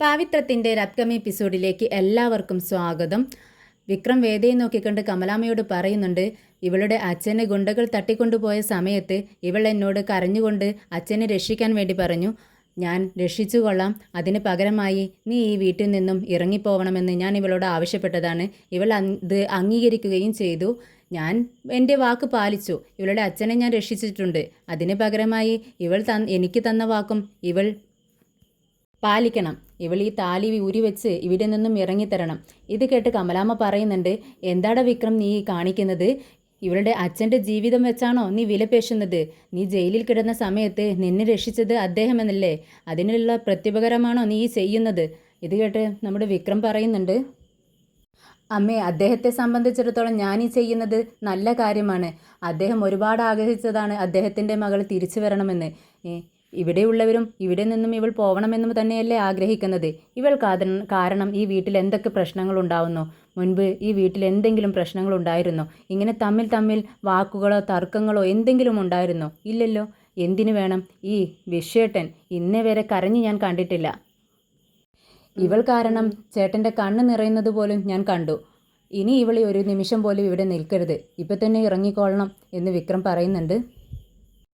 പാവിത്രത്തിന്റെ രത്കം എപ്പിസോഡിലേക്ക് എല്ലാവർക്കും സ്വാഗതം. വിക്രം വേദയെ നോക്കിക്കൊണ്ട് കമലാമ്മയോട് പറയുന്നുണ്ട് ഇവളുടെ അച്ഛനെ ഗുണ്ടകൾ തട്ടിക്കൊണ്ടുപോയ സമയത്ത് ഇവൾ എന്നോട് കരഞ്ഞുകൊണ്ട് അച്ഛനെ രക്ഷിക്കാൻ വേണ്ടി പറഞ്ഞു. ഞാൻ രക്ഷിച്ചു കൊള്ളാം. അതിന് പകരമായി നീ ഈ വീട്ടിൽ നിന്നും ഇറങ്ങിപ്പോവണമെന്ന് ഞാൻ ഇവളോട് ആവശ്യപ്പെട്ടതാണ്. ഇവൾ അത് അംഗീകരിക്കുകയും ചെയ്തു. ഞാൻ എന്റെ വാക്ക് പാലിച്ചു. ഇവളുടെ അച്ഛനെ ഞാൻ രക്ഷിച്ചിട്ടുണ്ട്. അതിന് പകരമായി ഇവൾ തൻ എനിക്ക് തന്ന വാക്കും ഇവൾ പാലിക്കണം. ഇവൾ ഈ താലി ഊരി വെച്ച് ഇവിടെ നിന്നും ഇറങ്ങിത്തരണം. ഇത് കേട്ട് കമലാമ്മ പറയുന്നുണ്ട് എന്താടാ വിക്രം നീ കാണിക്കുന്നത്? ഇവളുടെ അച്ഛന്റെ ജീവിതം വെച്ചാണോ നീ വിലപേശുന്നത് നീ ജയിലിൽ കിടന്ന സമയത്ത് നിന്നെ രക്ഷിച്ചത് അദ്ദേഹമെന്നല്ലേ? അതിനുള്ള പ്രത്യുപകരമാണോ നീ ചെയ്യുന്നത്? ഇത് കേട്ട് നമ്മുടെ വിക്രം പറയുന്നുണ്ട് അമ്മേ അദ്ദേഹത്തെ സംബന്ധിച്ചിടത്തോളം ഞാൻ ഈ ചെയ്യുന്നത് നല്ല കാര്യമാണ്. അദ്ദേഹം ഒരുപാട് ആഗ്രഹിച്ചതാണ് അദ്ദേഹത്തിന്റെ മകൾ തിരിച്ചു വരണമെന്ന്. ഇവിടെയുള്ളവരും ഇവിടെ നിന്നും ഇവൾ പോകണമെന്നും തന്നെയല്ലേ ആഗ്രഹിക്കുന്നത്. ഇവൾ കാരണം ഈ വീട്ടിൽ എന്തൊക്കെ പ്രശ്നങ്ങൾ ഉണ്ടാവുന്നു? മുൻപ് ഈ വീട്ടിൽ എന്തെങ്കിലും പ്രശ്നങ്ങൾ ഉണ്ടായിരുന്നോ? ഇങ്ങനെ തമ്മിൽ തമ്മിൽ വാക്കുകളോ തർക്കങ്ങളോ എന്തെങ്കിലും ഉണ്ടായിരുന്നോ? ഇല്ലല്ലോ. എന്തിനു വേണം? ഈ വിഷേട്ടൻ ഇന്നേ വരെ കരഞ്ഞ് ഞാൻ കണ്ടിട്ടില്ല. ഇവൾ കാരണം ചേട്ടന്റെ കണ്ണ് നിറയുന്നത് പോലും ഞാൻ കണ്ടു. ഇനി ഇവളെ ഒരു നിമിഷം പോലും ഇവിടെ നിൽക്കരുത്. ഇപ്പം തന്നെ ഇറങ്ങിക്കൊള്ളണം എന്ന് വിക്രം പറയുന്നുണ്ട്.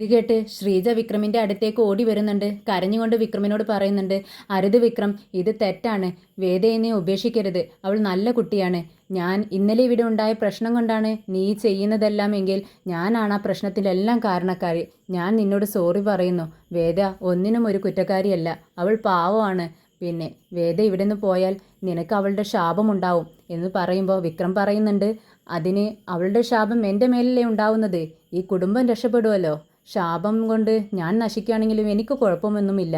ഇത് കേട്ട് ശ്രീജ വിക്രമിന്റെ അടുത്തേക്ക് ഓടി വരുന്നുണ്ട്. കരഞ്ഞുകൊണ്ട് വിക്രമിനോട് പറയുന്നുണ്ട് അരുത് വിക്രം ഇത് തെറ്റാണ്. വേദയെന്നെ ഉപേക്ഷിക്കരുത്. അവൾ നല്ല കുട്ടിയാണ്. ഞാൻ ഇന്നലെ ഇവിടെ ഉണ്ടായ പ്രശ്നം കൊണ്ടാണ് നീ ചെയ്യുന്നതെല്ലാം എങ്കിൽ ഞാനാണ് ആ പ്രശ്നത്തിലെല്ലാം കാരണക്കാരി. ഞാൻ നിന്നോട് സോറി പറയുന്നു. വേദ ഒന്നിനും ഒരു കുറ്റക്കാരിയല്ല. അവൾ പാവമാണ്. പിന്നെ വേദ ഇവിടെ നിന്ന് പോയാൽ നിനക്ക് അവളുടെ ശാപമുണ്ടാവും എന്ന് പറയുമ്പോൾ വിക്രം പറയുന്നുണ്ട് അതിന് അവളുടെ ശാപം എന്റെ മേലല്ലേ ഉണ്ടാവുന്നത്? ഈ കുടുംബം രക്ഷപ്പെടുമല്ലോ ശാപം കൊണ്ട് ഞാൻ നശിക്കുകയാണെങ്കിലും എനിക്ക് കുഴപ്പമൊന്നുമില്ല.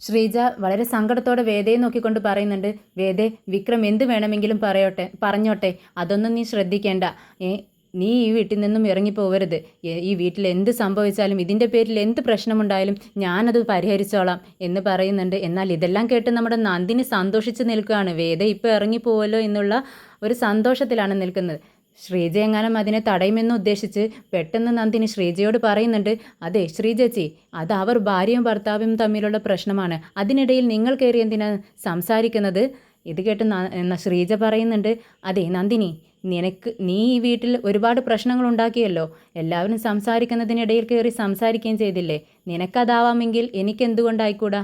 ശ്രീജ വളരെ സങ്കടത്തോടെ വേദയെ നോക്കിക്കൊണ്ട് പറയുന്നുണ്ട് വേദേ വിക്രം എന്ത് വേണമെങ്കിലും പറയോട്ടെ പറഞ്ഞോട്ടെ അതൊന്നും നീ ശ്രദ്ധിക്കേണ്ട. ഏ നീ ഈ വീട്ടിൽ നിന്നും ഇറങ്ങിപ്പോവരുത്. ഈ വീട്ടിൽ എന്ത് സംഭവിച്ചാലും ഇതിന്റെ പേരിൽ എന്ത് പ്രശ്നമുണ്ടായാലും ഞാനത് പരിഹരിച്ചോളാം എന്ന് പറയുന്നുണ്ട്. എന്നാൽ ഇതെല്ലാം കേട്ട് നമ്മുടെ നന്ദിനി സന്തോഷിച്ച് നിൽക്കുകയാണ്. വേദ ഇപ്പോൾ ഇറങ്ങിപ്പോവല്ലോ എന്നുള്ള ഒരു സന്തോഷത്തിലാണ് നിൽക്കുന്നത്. ശ്രീജ എങ്ങാനും അതിനെ തടയുമെന്ന് ഉദ്ദേശിച്ച് പെട്ടെന്ന് നന്ദിനി ശ്രീജയോട് പറയുന്നുണ്ട് അതെ ശ്രീജച്ചി അത് അവർ ഭാര്യയും ഭർത്താവും തമ്മിലുള്ള പ്രശ്നമാണ്. അതിനിടയിൽ നിങ്ങൾ കയറി എന്തിനാ സംസാരിക്കുന്നത്? ഇത് കേട്ട് ശ്രീജ പറയുന്നുണ്ട് അതെ നന്ദിനി നിനക്ക് നീ ഈ വീട്ടിൽ ഒരുപാട് പ്രശ്നങ്ങൾ ഉണ്ടാക്കിയല്ലോ. എല്ലാവരും സംസാരിക്കുന്നതിനിടയിൽ കയറി സംസാരിക്കുകയും ചെയ്തില്ലേ? നിനക്കതാവാമെങ്കിൽ എനിക്കെന്തുകൊണ്ടായിക്കൂടാ?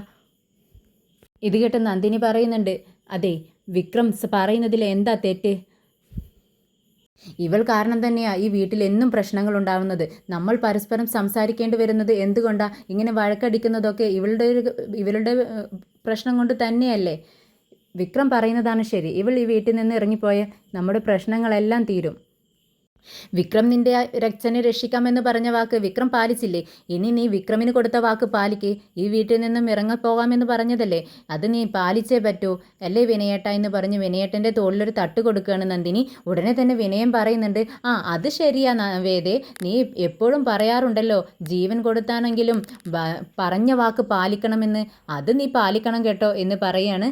ഇത് കേട്ട് നന്ദിനി പറയുന്നുണ്ട് അതെ വിക്രം പറയുന്നതിൽ എന്താ തെറ്റ്? ഇവൾ കാരണം തന്നെയാ ഈ വീട്ടിൽ എന്നും പ്രശ്നങ്ങൾ ഉണ്ടാവുന്നത്. നമ്മൾ പരസ്പരം സംസാരിക്കേണ്ടി വരുന്നത് എന്തുകൊണ്ടാ? ഇങ്ങനെ വഴക്കടിക്കുന്നതൊക്കെ ഇവളുടെ ഒരു ഇവളുടെ പ്രശ്നം കൊണ്ട് തന്നെയല്ലേ? വിക്രം പറയുന്നതാണ് ശരി. ഇവൾ ഈ വീട്ടിൽ നിന്ന് ഇറങ്ങിപ്പോയാൽ നമ്മുടെ പ്രശ്നങ്ങളെല്ലാം തീരും. വിക്രം നിന്റെ രക്ഷനെ രക്ഷിക്കാമെന്ന് പറഞ്ഞ വാക്ക് വിക്രം പാലിച്ചില്ലേ? ഇനി നീ വിക്രമിന് കൊടുത്ത വാക്ക് പാലിക്ക്. ഈ വീട്ടിൽ നിന്നും ഇറങ്ങിപ്പോകാമെന്ന് പറഞ്ഞതല്ലേ? അത് നീ പാലിച്ചേ പറ്റൂ. അല്ലേ വിനയേട്ട എന്ന് പറഞ്ഞ് വിനയേട്ടന്റെ തോളിലൊരു തട്ട് കൊടുക്കുകയാണ് നന്ദിനി. ഉടനെ തന്നെ വിനയം പറയുന്നുണ്ട് ആ അത് ശരിയാ വേദേ. നീ എപ്പോഴും പറയാറുണ്ടല്ലോ ജീവൻ കൊടുത്താണെങ്കിലും പറഞ്ഞ വാക്ക് പാലിക്കണമെന്ന്. അത് നീ പാലിക്കണം കേട്ടോ എന്ന് പറയാണ്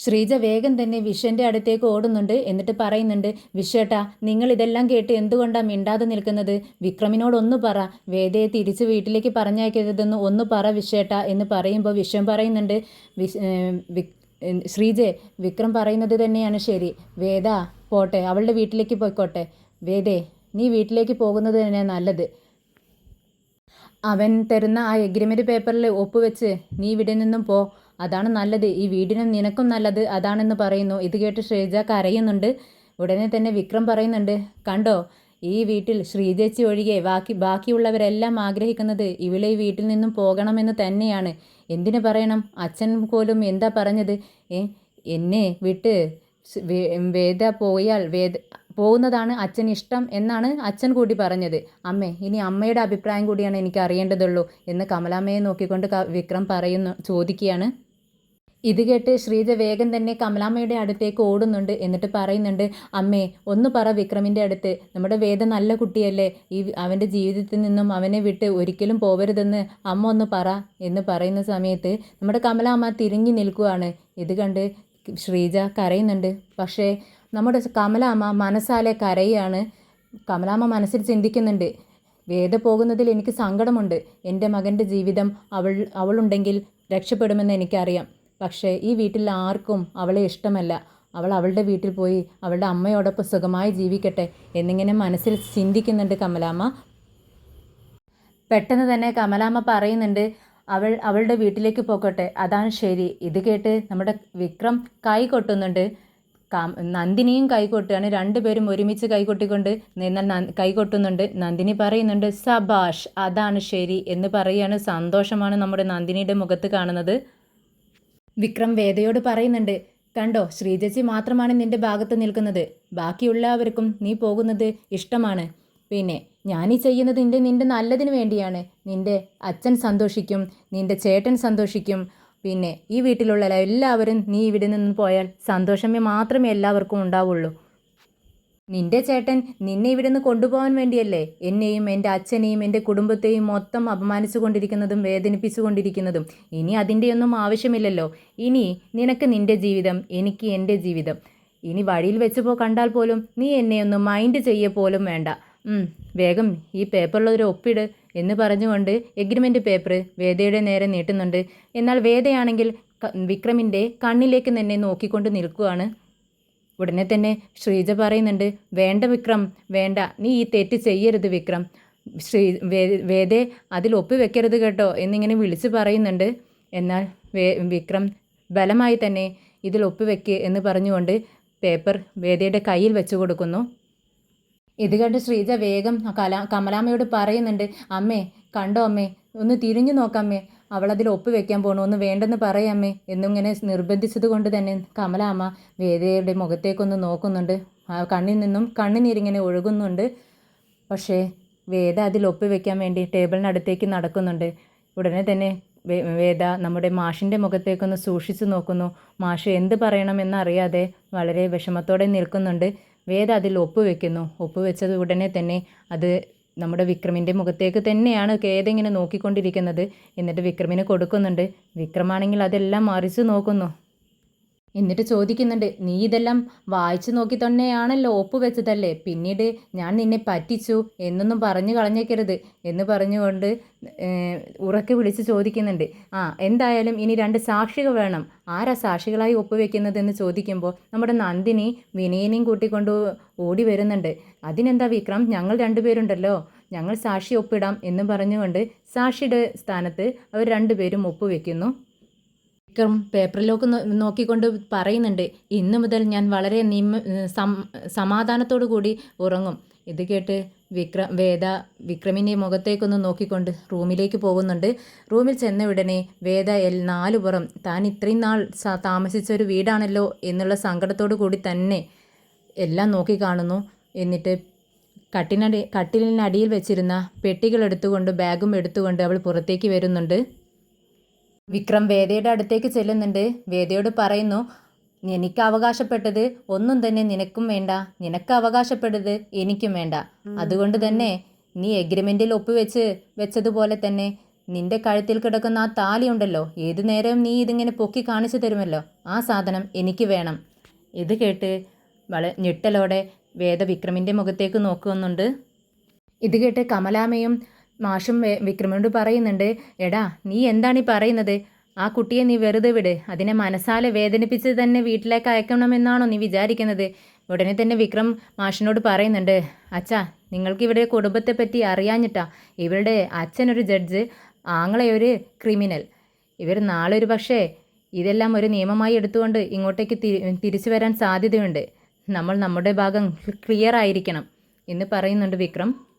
ശ്രീജ വേഗം തന്നെ വിഷന്റെ അടുത്തേക്ക് ഓടുന്നുണ്ട്. എന്നിട്ട് പറയുന്നുണ്ട് വിഷേട്ടാ നിങ്ങൾ ഇതെല്ലാം കേട്ട് എന്തുകൊണ്ടാ മിണ്ടാതെ നിൽക്കുന്നത്? വിക്രമിനോടൊന്നു പറ. വേദയെ തിരിച്ച് വീട്ടിലേക്ക് പറഞ്ഞയക്കരുതെന്ന് ഒന്ന് പറ വിഷേട്ട എന്ന് പറയുമ്പോൾ വിഷം പറയുന്നുണ്ട് ഏം, ശ്രീജെ വിക്രം പറയുന്നത് തന്നെയാണ് ശരി. വേദ പോട്ടെ അവളുടെ വീട്ടിലേക്ക് പോയിക്കോട്ടെ. വേദേ നീ വീട്ടിലേക്ക് പോകുന്നത് തന്നെയാണ് നല്ലത്. അവൻ തരുന്ന ആ എഗ്രിമെന്റ് പേപ്പറിൽ ഒപ്പുവെച്ച് നീ ഇവിടെ നിന്നും പോ. അതാണ് നല്ലത്. ഈ വീടിനും നിനക്കും നല്ലത്. അതാണെന്ന് പറയുന്നു. ഇത് കേട്ട് ശ്രീജ കരയുന്നുണ്ട്. ഉടനെ തന്നെ വിക്രം പറയുന്നുണ്ട് കണ്ടോ ഈ വീട്ടിൽ ശ്രീജേച്ചി ഒഴികെ ബാക്കി ബാക്കിയുള്ളവരെല്ലാം ആഗ്രഹിക്കുന്നത് ഇവളെ ഈ വീട്ടിൽ നിന്നും പോകണമെന്ന് തന്നെയാണ്. എന്തിനു പറയണം? അച്ഛൻ പോലും എന്താ പറഞ്ഞത്? എന്നെ വിട്ട് വേദ പോയാൽ വേദ പോകുന്നതാണ് അച്ഛൻ ഇഷ്ടം എന്നാണ് അച്ഛൻ കൂടി പറഞ്ഞത്. അമ്മേ ഇനി അമ്മയുടെ അഭിപ്രായം കൂടിയാണ് എനിക്ക് അറിയേണ്ടതുള്ളൂ എന്ന് കമലാമ്മയെ നോക്കിക്കൊണ്ട് വിക്രം പറയുന്നു ചോദിക്കുകയാണ്. ഇത് കേട്ട് ശ്രീജ വേഗം തന്നെ കമലാമ്മയുടെ അടുത്തേക്ക് ഓടുന്നുണ്ട്. എന്നിട്ട് പറയുന്നുണ്ട് അമ്മേ ഒന്ന് പറ വിക്രമിന്റെ അടുത്ത്. നമ്മുടെ വേദ നല്ല കുട്ടിയല്ലേ. ഈ അവന്റെ ജീവിതത്തിൽ നിന്നും അവനെ വിട്ട് ഒരിക്കലും പോവരുതെന്ന് അമ്മ ഒന്ന് പറ എന്ന് പറയുന്ന സമയത്ത് നമ്മുടെ കമലാമ്മ തിരിഞ്ഞു നിൽക്കുകയാണ് ഇത് കണ്ട് ശ്രീജ കരയുന്നുണ്ട്. പക്ഷേ നമ്മുടെ കമലാമ്മ മനസ്സാലെ കരയാണ്. കമലാമ്മ മനസ്സിൽ ചിന്തിക്കുന്നുണ്ട് വേദ പോകുന്നതിൽ എനിക്ക് സങ്കടമുണ്ട്. എന്റെ മകന്റെ ജീവിതം അവൾ അവളുണ്ടെങ്കിൽ രക്ഷപ്പെടുമെന്ന് എനിക്കറിയാം. പക്ഷേ ഈ വീട്ടിൽ ആർക്കും അവളെ ഇഷ്ടമല്ല. അവൾ അവളുടെ വീട്ടിൽ പോയി അവളുടെ അമ്മയോടൊപ്പം സുഖമായി ജീവിക്കട്ടെ എന്നിങ്ങനെ മനസ്സിൽ ചിന്തിക്കുന്നുണ്ട് കമലാമ്മ. പെട്ടെന്ന് തന്നെ കമലാമ്മ പറയുന്നുണ്ട് അവൾ അവളുടെ വീട്ടിലേക്ക് പോകട്ടെ അതാണ് ശരി. ഇത് കേട്ട് നമ്മുടെ വിക്രം കൈ കൊട്ടുന്നുണ്ട്. നന്ദിനിയും കൈ കൊട്ടുകയാണ്. രണ്ടുപേരും ഒരുമിച്ച് കൈ കൊട്ടിക്കൊണ്ട് നിന്നാൽ കൈകൊട്ടുന്നുണ്ട് നന്ദിനി പറയുന്നുണ്ട് സബാഷ് അതാണ് ശരി എന്ന് പറയുകയാണ് സന്തോഷമാണ് നമ്മുടെ നന്ദിനിയുടെ മുഖത്ത് കാണുന്നത്. വിക്രം വേദയോട് പറയുന്നുണ്ട് കണ്ടോ ശ്രീജസി മാത്രമാണ് നിന്റെ ഭാഗത്ത് നിൽക്കുന്നത്. ബാക്കിയുള്ളവർക്കും നീ പോകുന്നത് ഇഷ്ടമാണ്. പിന്നെ ഞാനീ ചെയ്യുന്നത് നിന്റെ നിന്റെ നല്ലതിന് വേണ്ടിയാണ്. നിന്റെ അച്ഛൻ സന്തോഷിക്കും നിന്റെ ചേട്ടൻ സന്തോഷിക്കും. പിന്നെ ഈ വീട്ടിലുള്ള എല്ലാവരും നീ ഇവിടെ നിന്ന് പോയാൽ സന്തോഷമേ മാത്രമേ എല്ലാവർക്കും ഉണ്ടാവുള്ളൂ. നിന്റെ ചേട്ടൻ നിന്നെ ഇവിടുന്ന് കൊണ്ടുപോകാൻ വേണ്ടിയല്ലേ എന്നെയും എന്റെ അച്ഛനെയും എന്റെ കുടുംബത്തെയും മൊത്തം അപമാനിച്ചുകൊണ്ടിരിക്കുന്നതും വേദനിപ്പിച്ചുകൊണ്ടിരിക്കുന്നതും? വേദനിപ്പിച്ചു കൊണ്ടിരിക്കുന്നതും ഇനി അതിന്റെയൊന്നും ആവശ്യമില്ലല്ലോ. ഇനി നിനക്ക് നിന്റെ ജീവിതം എനിക്ക് എന്റെ ജീവിതം. ഇനി വഴിയിൽ വെച്ചപ്പോൾ കണ്ടാൽ പോലും നീ എന്നെ ഒന്ന് മൈൻഡ് ചെയ്യ പോലും വേണ്ട. വേഗം ഈ പേപ്പറിലൊരു ഒപ്പിട് എന്ന് പറഞ്ഞുകൊണ്ട് എഗ്രിമെന്റ് പേപ്പർ വേദയുടെ നേരെ നീട്ടുന്നുണ്ട്. എന്നാൽ വേദയാണെങ്കിൽ വിക്രമിന്റെ കണ്ണിലേക്ക് തന്നെ നോക്കിക്കൊണ്ട് നിൽക്കുകയാണ് ഉടനെ തന്നെ ശ്രീജ പറയുന്നുണ്ട് വേണ്ട വിക്രം വേണ്ട നീ ഈ തെറ്റ് ചെയ്യരുത് വിക്രം. ശ്രീ വേദേ അതിൽ ഒപ്പ് വെക്കരുത് കേട്ടോ എന്നിങ്ങനെ വിളിച്ച് പറയുന്നുണ്ട്. എന്നാൽ വിക്രം ബലമായി തന്നെ ഇതിൽ ഒപ്പ് വെക്ക് എന്ന് പറഞ്ഞുകൊണ്ട് പേപ്പർ വേദയുടെ കയ്യിൽ വെച്ചു കൊടുക്കുന്നു. ഇത് കണ്ട് ശ്രീജ വേഗം കല കമലാമ്മയോട് പറയുന്നുണ്ട് അമ്മേ കണ്ടോ അമ്മേ ഒന്ന് തിരിഞ്ഞു നോക്കമ്മേ അവളതിൽ ഒപ്പുവെക്കാൻ പോണു ഒന്ന് വേണ്ടെന്ന് പറയാമേ എന്നിങ്ങനെ നിർബന്ധിച്ചത് കൊണ്ട് തന്നെ കമലാമ്മ വേദയുടെ മുഖത്തേക്കൊന്ന് നോക്കുന്നുണ്ട്. ആ കണ്ണിൽ നിന്നും കണ്ണുനീരിങ്ങനെ ഒഴുകുന്നുണ്ട്. പക്ഷേ വേദ അതിൽ ഒപ്പുവെക്കാൻ വേണ്ടി ടേബിളിനടുത്തേക്ക് നടക്കുന്നുണ്ട്. ഉടനെ തന്നെ വേദ നമ്മുടെ മാഷിന്റെ മുഖത്തേക്കൊന്ന് സൂക്ഷിച്ചു നോക്കുന്നു. മാഷ് എന്ത് പറയണമെന്നറിയാതെ വളരെ വിഷമത്തോടെ നിൽക്കുന്നുണ്ട്. വേദ അതിൽ ഒപ്പുവെക്കുന്നു. ഒപ്പുവെച്ചത് ഒപ്പ് വെച്ചത് ഉടനെ തന്നെ അത് നമ്മുടെ വിക്രമിന്റെ മുഖത്തേക്ക് തന്നെയാണ് കേതെങ്ങനെ നോക്കിക്കൊണ്ടിരിക്കുന്നത്. എന്നിട്ട് വിക്രമിന് കൊടുക്കുന്നുണ്ട്. വിക്രമാണെങ്കിൽ അതെല്ലാം മറിച്ച് നോക്കുന്നു. എന്നിട്ട് ചോദിക്കുന്നുണ്ട് നീ ഇതെല്ലാം വായിച്ചു നോക്കി തന്നെയാണല്ലോ ഒപ്പ് വെച്ചതല്ലേ? പിന്നീട് ഞാൻ നിന്നെ പറ്റിച്ചു എന്നൊന്നും പറഞ്ഞു കളഞ്ഞേക്കരുത് എന്ന് പറഞ്ഞുകൊണ്ട് ഉറക്കെ വിളിച്ച് ചോദിക്കുന്നുണ്ട്. ആ എന്തായാലും ഇനി രണ്ട് സാക്ഷികൾ വേണം. ആരാ സാക്ഷികളായി ഒപ്പുവെക്കുന്നതെന്ന് ചോദിക്കുമ്പോൾ നമ്മുടെ നന്ദിനി വിനയനെയും കൂട്ടിക്കൊണ്ട് ഓടി വരുന്നുണ്ട്. അതിനെന്താ വിക്രം? ഞങ്ങൾ രണ്ടുപേരുണ്ടല്ലോ. ഞങ്ങൾ സാക്ഷി ഒപ്പിടാം എന്ന് പറഞ്ഞുകൊണ്ട് സാക്ഷിയുടെ സ്ഥാനത്ത് അവർ രണ്ടുപേരും ഒപ്പുവെക്കുന്നു വിക്രം പേപ്പറിലേക്ക് നോക്കിക്കൊണ്ട് പറയുന്നുണ്ട്. ഇന്നു മുതൽ ഞാൻ വളരെ നിയമ സമാധാനത്തോടു കൂടി ഉറങ്ങും. ഇത് കേട്ട് വിക്രം വേദ വിക്രമിന്റെ മുഖത്തേക്കൊന്ന് നോക്കിക്കൊണ്ട് റൂമിലേക്ക് പോകുന്നുണ്ട്. റൂമിൽ ചെന്ന ഉടനെ വേദ എൽ നാലു പുറം താൻ ഇത്രയും നാൾ താമസിച്ച ഒരു വീടാണല്ലോ എന്നുള്ള സങ്കടത്തോടു കൂടി തന്നെ എല്ലാം നോക്കി കാണുന്നു. എന്നിട്ട് കട്ടിനടി കട്ടിലിനടിയിൽ വെച്ചിരുന്ന പെട്ടികൾ എടുത്തുകൊണ്ട് ബാഗും എടുത്തുകൊണ്ട് അവൾ പുറത്തേക്ക് വരുന്നുണ്ട്. വിക്രം വേദയുടെ അടുത്തേക്ക് ചെല്ലുന്നുണ്ട്. വേദയോട് പറയുന്നു എനിക്ക് അവകാശപ്പെട്ടത് ഒന്നും തന്നെ നിനക്കും വേണ്ട. നിനക്ക് അവകാശപ്പെട്ടത് എനിക്കും വേണ്ട. അതുകൊണ്ട് തന്നെ നീ എഗ്രിമെന്റിൽ ഒപ്പുവെച്ച് വെച്ചതുപോലെ തന്നെ നിന്റെ കഴുത്തിൽ കിടക്കുന്ന ആ താലി ഉണ്ടല്ലോ ഏതു നേരവും നീ ഇതിങ്ങനെ പൊക്കി കാണിച്ചു തരുമല്ലോ. ആ സാധനം എനിക്ക് വേണം. ഇത് കേട്ട് വള ഞെട്ടലോടെ വേദ വിക്രമിന്റെ മുഖത്തേക്ക് നോക്കുന്നുണ്ട്. ഇത് കേട്ട് കമലാമ്മയും മാഷും വെ- വിക്രമനോട് പറയുന്നുണ്ട് എടാ നീ എന്താണ് പറയുന്നത്? ആ കുട്ടിയെ നീ വെറുതെ വിട്. അതിനെ മനസ്സാലെ വേദനിപ്പിച്ച് തന്നെ വീട്ടിലേക്ക് അയക്കണമെന്നാണോ നീ വിചാരിക്കുന്നത്? ഉടനെ തന്നെ വിക്രം മാഷിനോട് പറയുന്നുണ്ട് അച്ഛാ നിങ്ങൾക്ക് ഇവിടെ കുടുംബത്തെ പറ്റി അറിയാഞ്ഞിട്ടാ. ഇവരുടെ അച്ഛനൊരു ജഡ്ജ് ആങ്ങളെ ഒരു ക്രിമിനൽ. ഇവർ നാളെ ഒരു പക്ഷേ ഇതെല്ലാം ഒരു നിയമമായി എടുത്തുകൊണ്ട് ഇങ്ങോട്ടേക്ക് തിരിച്ചു വരാൻ സാധ്യതയുണ്ട്. നമ്മൾ നമ്മുടെ ഭാഗം ക്ലിയർ ആയിരിക്കണം. എന്ന് പറയുന്നുണ്ട് വിക്രം.